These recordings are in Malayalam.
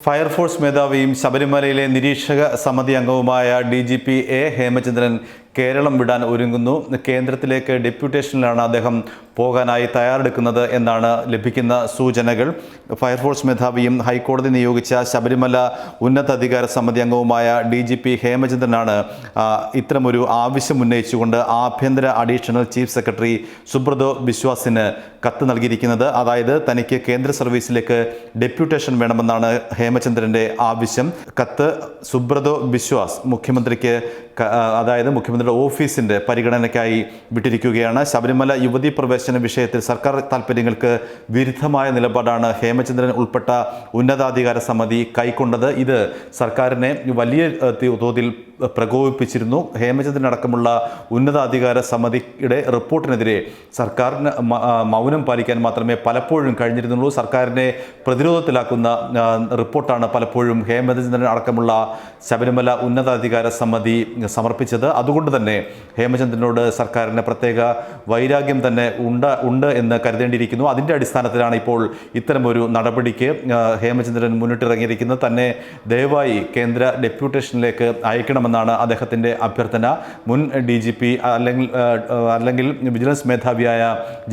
ഫയർഫോഴ്സ് മേധാവിയും ശബരിമലയിലെ നിരീക്ഷക സമിതി അംഗവുമായ D G P A Hemachandran Keralam വിടാൻ ഒരുങ്ങുന്നു. കേന്ദ്രത്തിലേക്ക് ഡെപ്യൂട്ടേഷനിലാണ് അദ്ദേഹം പോകാനായി തയ്യാറെടുക്കുന്നത് എന്നാണ് ലഭിക്കുന്ന സൂചനകൾ. ഫയർഫോഴ്സ് മേധാവിയും ഹൈക്കോടതി നിയോഗിച്ച ശബരിമല ഉന്നതാധികാര സമിതി അംഗവുമായ ഡി ജി പി ഹേമചന്ദ്രനാണ് ഇത്തരമൊരു ആവശ്യം ഉന്നയിച്ചുകൊണ്ട് ആഭ്യന്തര അഡീഷണൽ ചീഫ് സെക്രട്ടറി സുബ്രതോ ബിശ്വാസിന് കത്ത് നൽകിയിരിക്കുന്നത്. അതായത് തനിക്ക് കേന്ദ്ര സർവീസിലേക്ക് ഡെപ്യൂട്ടേഷൻ വേണമെന്നാണ് ഹേമചന്ദ്രന്റെ ആവശ്യം. കത്ത് സുബ്രതോ ബിശ്വാസ് മുഖ്യമന്ത്രിക്ക് അതായത് മുഖ്യമന്ത്രിയുടെ ഓഫീസിന്റെ പരിഗണനയ്ക്കായി വിട്ടിരിക്കുകയാണ്. ശബരിമല യുവതി പ്രവേശന വിഷയത്തിൽ സർക്കാർ താൽപ്പര്യങ്ങൾക്ക് വിരുദ്ധമായ നിലപാടാണ് ഹേമചന്ദ്രൻ ഉൾപ്പെട്ട ഉന്നതാധികാര സമിതി കൈക്കൊണ്ടത്. ഇത് സർക്കാരിനെ വലിയ തോതിൽ പ്രകോപിപ്പിച്ചിരുന്നു. ഹേമചന്ദ്രനടക്കമുള്ള ഉന്നതാധികാര സമിതിയുടെ റിപ്പോർട്ടിനെതിരെ സർക്കാരിന് മൗനം പാലിക്കാൻ മാത്രമേ പലപ്പോഴും കഴിഞ്ഞിരുന്നുള്ളൂ. സർക്കാരിനെ പ്രതിരോധത്തിലാക്കുന്ന റിപ്പോർട്ടാണ് പലപ്പോഴും ഹേമചന്ദ്രൻ അടക്കമുള്ള ശബരിമല ഉന്നതാധികാര സമിതി സമർപ്പിച്ചത്. അതുകൊണ്ട് തന്നെ ഹേമചന്ദ്രനോട് സർക്കാരിന് പ്രത്യേക വൈരാഗ്യം തന്നെ ഉണ്ട് ഉണ്ട് എന്ന് കരുതേണ്ടിയിരിക്കുന്നു. അതിന്റെ അടിസ്ഥാനത്തിലാണ് ഇപ്പോൾ ഇത്തരമൊരു നടപടിക്ക് ഹേമചന്ദ്രൻ മുന്നിട്ടിറങ്ങിയിരിക്കുന്നത്. തന്നെ ദയവായി കേന്ദ്ര ഡെപ്യൂട്ടേഷനിലേക്ക് അയക്കണമെന്നാണ് അദ്ദേഹത്തിന്റെ അഭ്യർത്ഥന. മുൻ ഡി ജി പി അല്ലെങ്കിൽ അല്ലെങ്കിൽ വിജിലൻസ് മേധാവിയായ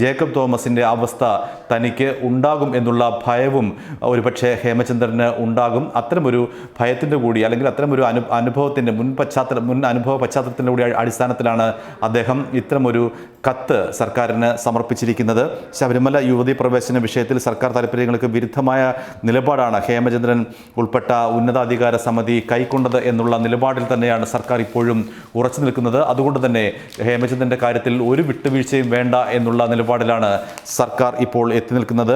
ജേക്കബ് തോമസിന്റെ അവസ്ഥ തനിക്ക് ഉണ്ടാകും എന്നുള്ള ഭയവും ഒരുപക്ഷെ ഹേമചന്ദ്രന് ഉണ്ടാകും. അത്തരമൊരു ഭയത്തിന്റെ കൂടി അല്ലെങ്കിൽ അത്തരമൊരു അനു അനുഭവത്തിന്റെ മുൻ പശ്ചാത്തല മുൻ അനുഭവ പശ്ചാത്തലത്തിന്റെ കൂടി അടിസ്ഥാനത്തിലാണ് അദ്ദേഹം ഇത്തരമൊരു കത്ത് സർക്കാരിന് സമർപ്പിച്ചിരിക്കുന്നത്. ശബരിമല യുവതി പ്രവേശന വിഷയത്തിൽ സർക്കാർ താല്പര്യങ്ങൾക്ക് വിരുദ്ധമായ നിലപാടാണ് ഹേമചന്ദ്രൻ ഉൾപ്പെട്ട ഉന്നതാധികാര സമിതി കൈക്കൊണ്ടത് എന്നുള്ള നിലപാടിൽ തന്നെയാണ് സർക്കാർ ഇപ്പോഴും ഉറച്ചു നിൽക്കുന്നത്. അതുകൊണ്ട് തന്നെ ഹേമചന്ദ്രന്റെ കാര്യത്തിൽ ഒരു വിട്ടുവീഴ്ചയും വേണ്ട എന്നുള്ള നിലപാടിലാണ് സർക്കാർ ഇപ്പോൾ എത്തി നിൽക്കുന്നത്.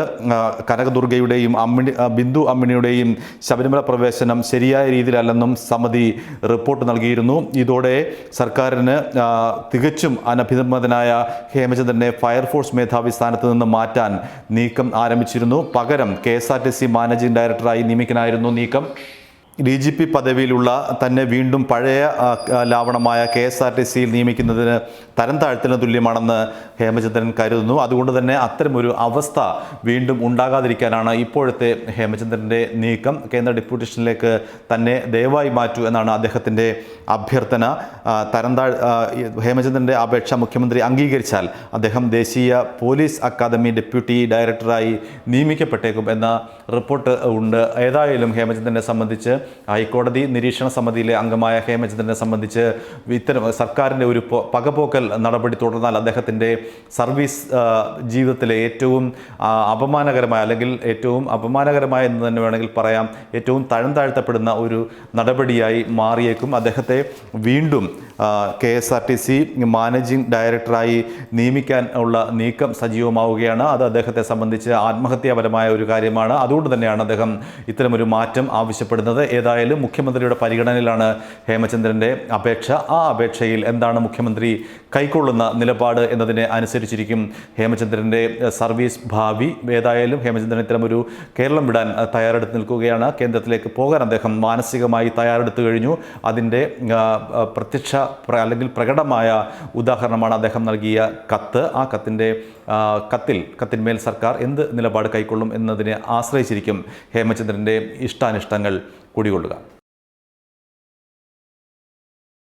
കനകദുർഗയുടെയും അമ്മിണി ബിന്ദു അമ്മിണിയുടെയും ശബരിമല പ്രവേശനം ശരിയായ രീതിയിലല്ലെന്നും സമിതി റിപ്പോർട്ട് നൽകിയിരുന്നു. ഇതോടെ സർക്കാരിന് തികച്ചും അനഭിമതനായ ഹേമചന്ദ്രനെ ഫയർഫോഴ്സ് മേധാവി സ്ഥാനത്ത് നിന്ന് മാറ്റാൻ നീക്കം ആരംഭിച്ചിരുന്നു. പകരം K S R T C managing ഡയറക്ടറായി നിയമിക്കാനായിരുന്നു നീക്കം. ഡി ജി പി പദവിയിലുള്ള തന്നെ വീണ്ടും പഴയ ലാവണമായ കെ എസ് ആർ ടി സിയിൽ നിയമിക്കുന്നതിന് തരം താഴ്ത്തിന് തുല്യമാണെന്ന് ഹേമചന്ദ്രൻ കരുതുന്നു. അതുകൊണ്ട് തന്നെ അത്തരമൊരു അവസ്ഥ വീണ്ടും ഉണ്ടാകാതിരിക്കാനാണ് ഇപ്പോഴത്തെ ഹേമചന്ദ്രന്റെ നീക്കം. കേന്ദ്ര ഡെപ്യൂട്ടേഷനിലേക്ക് തന്നെ ദയവായി മാറ്റൂ എന്നാണ് അദ്ദേഹത്തിന്റെ അഭ്യർത്ഥന. തരം താഴ് ഹേമചന്ദ്രന്റെ അപേക്ഷ മുഖ്യമന്ത്രി അംഗീകരിച്ചാൽ അദ്ദേഹം ദേശീയ പോലീസ് അക്കാദമി ഡെപ്യൂട്ടി ഡയറക്ടറായി നിയമിക്കപ്പെട്ടേക്കും എന്ന റിപ്പോർട്ട് ഉണ്ട്. ഏതായാലും ഹേമചന്ദ്രനെ സംബന്ധിച്ച് ഹൈക്കോടതി നിരീക്ഷണ സമിതിയിലെ അംഗമായ ഹേമചന്ദ്രനെ സംബന്ധിച്ച് ഇത്തരം സർക്കാരിന്റെ ഒരു പകപോക്കൽ നടപടി തുടർന്നാൽ അദ്ദേഹത്തിന്റെ സർവീസ് ജീവിതത്തിലെ ഏറ്റവും അപമാനകരമായ അല്ലെങ്കിൽ ഏറ്റവും അപമാനകരമായ എന്ന് തന്നെ വേണമെങ്കിൽ പറയാം ഏറ്റവും തഴം താഴ്ത്തപ്പെടുന്ന ഒരു നടപടിയായി മാറിയേക്കും. അദ്ദേഹത്തെ വീണ്ടും K S R T C managing ഡയറക്ടറായി നിയമിക്കാൻ ഉള്ള നീക്കം സജീവമാവുകയാണ്. അത് അദ്ദേഹത്തെ സംബന്ധിച്ച് ആത്മഹത്യാപരമായ ഒരു കാര്യമാണ്. അതുകൊണ്ട് തന്നെയാണ് അദ്ദേഹം ഇത്തരമൊരു മാറ്റം ആവശ്യപ്പെടുന്നത്. ഏതായാലും മുഖ്യമന്ത്രിയുടെ പരിഗണനയിലാണ് ഹേമചന്ദ്രന്റെ അപേക്ഷ. ആ അപേക്ഷയിൽ എന്താണ് മുഖ്യമന്ത്രി കൈക്കൊള്ളുന്ന നിലപാട് എന്നതിനെ അനുസരിച്ചിരിക്കും ഹേമചന്ദ്രന്റെ സർവീസ് ഭാവി. ഏതായാലും ഹേമചന്ദ്രൻ ഇത്തരമൊരു കേരളം വിടാൻ തയ്യാറെടുത്ത് നിൽക്കുകയാണ്. കേന്ദ്രത്തിലേക്ക് പോകാൻ അദ്ദേഹം മാനസികമായി തയ്യാറെടുത്തു കഴിഞ്ഞു. അതിന്റെ പ്രത്യക്ഷ അല്ലെങ്കിൽ പ്രകടമായ ഉദാഹരണമാണ് അദ്ദേഹം നൽകിയ കത്ത്. ആ കത്തിന്റെ കത്തിൽ കത്തിന്മേൽ സർക്കാർ എന്ത് നിലപാട് കൈക്കൊള്ളും എന്നതിനെ ആശ്രയിച്ചിരിക്കും ഹേമചന്ദ്രന്റെ ഇഷ്ടാനിഷ്ടങ്ങൾ. കുടികൊള്ളുക